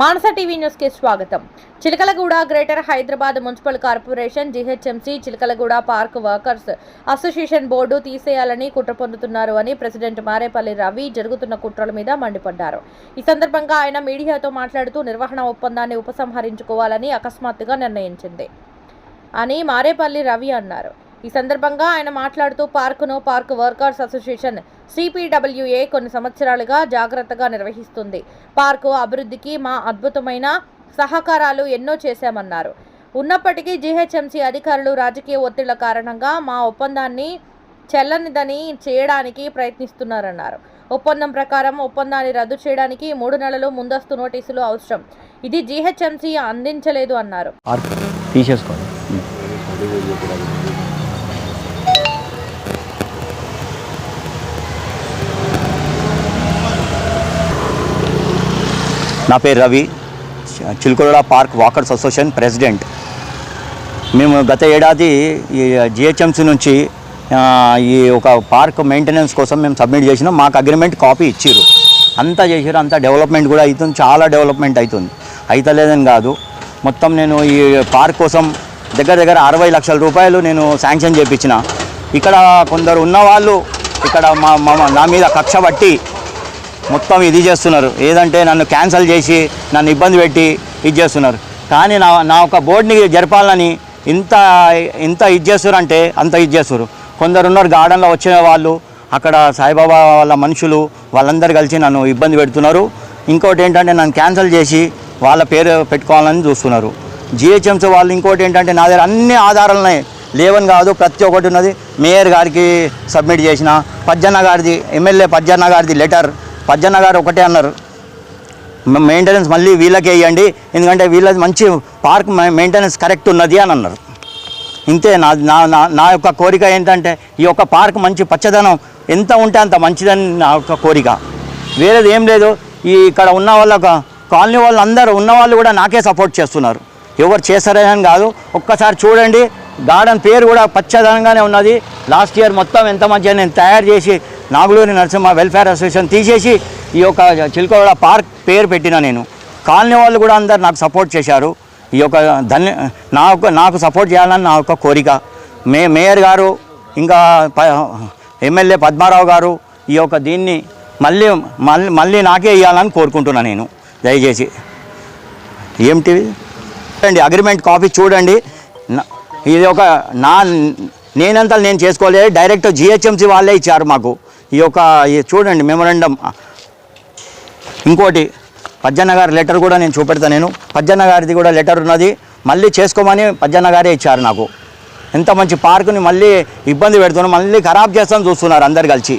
మానస TV న్యూస్కి స్వాగతం. Chilakalguda greater Hyderabad municipal corporation GHMC Chilakalguda park workers association board తీసేయాలని కుట్ర పొందుతున్నారు అని ప్రెసిడెంట్ మారేపల్లి రవి జరుగుతున్న కుట్రల మీద మండిపడ్డారు. ఈ సందర్భంగా ఆయన మీడియాతో మాట్లాడుతూ నిర్వహణ ఒప్పందాన్ని ఉపసంహరించుకోవాలని అకస్మాత్తుగా నిర్ణయించింది అని మారేపల్లి రవి అన్నారు. ఈ సందర్భంగా ఆయన మాట్లాడుతూ పార్కును park workers association C P W A కొన్ని సంవత్సరాలుగా జాగ్రత్తగా నిర్వహిస్తుంది. పార్కు అభివృద్ధికి మా అద్భుతమైన సహకారాలు ఎన్నో చేశామన్నారు. ఉన్నప్పటికీ జీహెచ్ఎంసీ అధికారులు రాజకీయ ఒత్తిళ్ళ కారణంగా మా ఒప్పందాన్ని చెల్లనిదని చేయడానికి ప్రయత్నిస్తున్నారన్నారు. ఒప్పందం ప్రకారం ఒప్పందాన్ని రద్దు చేయడానికి మూడు నెలలు ముందస్తు నోటీసులు అవసరం. ఇది జీహెచ్ఎంసీ అందించలేదు అన్నారు. తీసేసుకోండి. నా పేరు Ravi. Chilukuda park walkers association president. మేము గత ఏడాది ఈ జిహెచ్ఎంసీ నుంచి ఈ ఒక పార్క్ మెయింటెనెన్స్ కోసం మేము సబ్మిట్ చేసినాం. మాకు అగ్రిమెంట్ కాపీ ఇచ్చిర్రు. అంతా చేసిర్రు అంతా డెవలప్మెంట్ కూడా అవుతుంది చాలా డెవలప్మెంట్ అవుతుంది అవుతలేదని కాదు. మొత్తం నేను ఈ పార్క్ కోసం దగ్గర దగ్గర అరవై లక్షల రూపాయలు నేను శాంక్షన్ చేయించిన ఇక్కడ కొందరు ఉన్నవాళ్ళు ఇక్కడ మా మా- నా మీద కక్ష పట్టి మొత్తం ఇది చేస్తున్నారు. ఏదంటే నన్ను క్యాన్సిల్ చేసి నన్ను ఇబ్బంది పెట్టి ఇది చేస్తున్నారు. కానీ నా నా ఒక బోర్డుని జరపాలని ఇంత ఇంత ఇది చేస్తారు అంటే అంత ఇది చేస్తారు కొందరు ఉన్నారు గార్డెన్లో వచ్చిన వాళ్ళు అక్కడ సాయిబాబా వాళ్ళ మనుషులు వాళ్ళందరూ కలిసి నన్ను ఇబ్బంది పెడుతున్నారు. ఇంకోటి ఏంటంటే నన్ను క్యాన్సిల్ చేసి వాళ్ళ పేరు పెట్టుకోవాలని చూస్తున్నారు. జిహెచ్ఎంసీ వాళ్ళు ఇంకోటి ఏంటంటే నా దగ్గర అన్ని ఆధారాలు ఉన్నాయి లేవని కాదు ప్రతి ఒక్కటి ఉన్నది. మేయర్ గారికి సబ్మిట్ చేసిన పద్జన్న గారిది ఎమ్మెల్యే పద్జన్న గారిది లెటర్ పద్జన్న గారు ఒకటే అన్నారు. మెయింటెనెన్స్ మళ్ళీ వీళ్ళకే ఇవ్వండి ఎందుకంటే వీళ్ళది మంచి పార్క్ మెయింటెనెన్స్ కరెక్ట్ ఉన్నది అని అన్నారు. ఇంతే నా నా నా- నా యొక్క కోరిక ఏంటంటే ఈ యొక్క పార్క్ మంచి పచ్చదనం ఎంత ఉంటే అంత మంచిదని నా యొక్క కోరిక. వేరేది ఏం లేదు. ఈ ఇక్కడ ఉన్న వాళ్ళ కాలనీ వాళ్ళు అందరూ ఉన్న వాళ్ళు కూడా నాకే సపోర్ట్ చేస్తున్నారు. ఎవరు చేస్తారని కాదు. ఒక్కసారి చూడండి. గార్డెన్ పేరు కూడా పచ్చదనంగానే ఉన్నది. లాస్ట్ ఇయర్ మొత్తం ఎంత మంచిగా నేను తయారు చేసి నాగులూరి నరసింహ వెల్ఫేర్ అసోసియేషన్ తీసేసి ఈ యొక్క చిలుకగూడ పార్క్ పేరు పెట్టిన నేను. కాలనీ వాళ్ళు కూడా అందరు నాకు సపోర్ట్ చేశారు. ఈ యొక్క ధన్య నా నాకు సపోర్ట్ చేయాలని నా యొక్క కోరిక. మే మేయర్ గారు ఇంకా ఎమ్మెల్యే పద్మారావు గారు ఈ యొక్క దీన్ని మళ్ళీ మళ్ళీ మళ్ళీ నాకే ఇవ్వాలని కోరుకుంటున్నాను నేను. దయచేసి. ఏమిటివి చూడండి అగ్రిమెంట్ కాపీ చూడండి. ఇది ఒక నా నేనంతా నేను చేసుకోలేదు. డైరెక్ట్ జిహెచ్ఎంసీ వాళ్ళే ఇచ్చారు మాకు. ఈ యొక్క ఈ చూడండి మెమొరండం ఇంకోటి పజ్జన్న గారి లెటర్ కూడా నేను చూపెడతా నేను. పజ్జన్న గారిది కూడా లెటర్ ఉన్నది. మళ్ళీ చేసుకోమని పజ్జన్న గారే ఇచ్చారు నాకు. ఎంత మంచి పార్కుని మళ్ళీ ఇబ్బంది పెడుతున్నాం మళ్ళీ ఖరాబ్ చేస్తాను చూస్తున్నారు అందరు కలిసి.